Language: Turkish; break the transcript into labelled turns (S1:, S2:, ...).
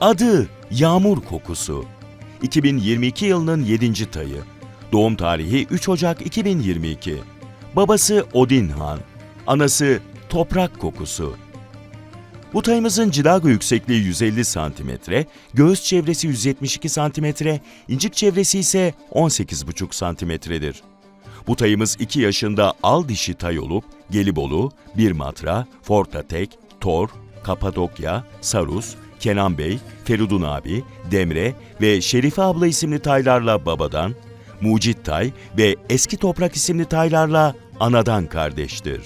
S1: Adı Yağmur Kokusu. 2022 yılının 7. tayı. Doğum tarihi 3 Ocak 2022. Babası Odin Han. Anası Toprak Kokusu. Bu tayımızın cilago yüksekliği 150 cm, göğüs çevresi 172 cm, incik çevresi ise 18,5 cm'dir. Bu tayımız 2 yaşında al dişi tay olup Gelibolu, Birmatra, Fortatek, Tor, Kapadokya, Sarus, Kenan Bey, Feridun abi, Demre ve Şerife abla isimli taylarla babadan, Mucit Tay ve Eski Toprak isimli taylarla anadan kardeştir.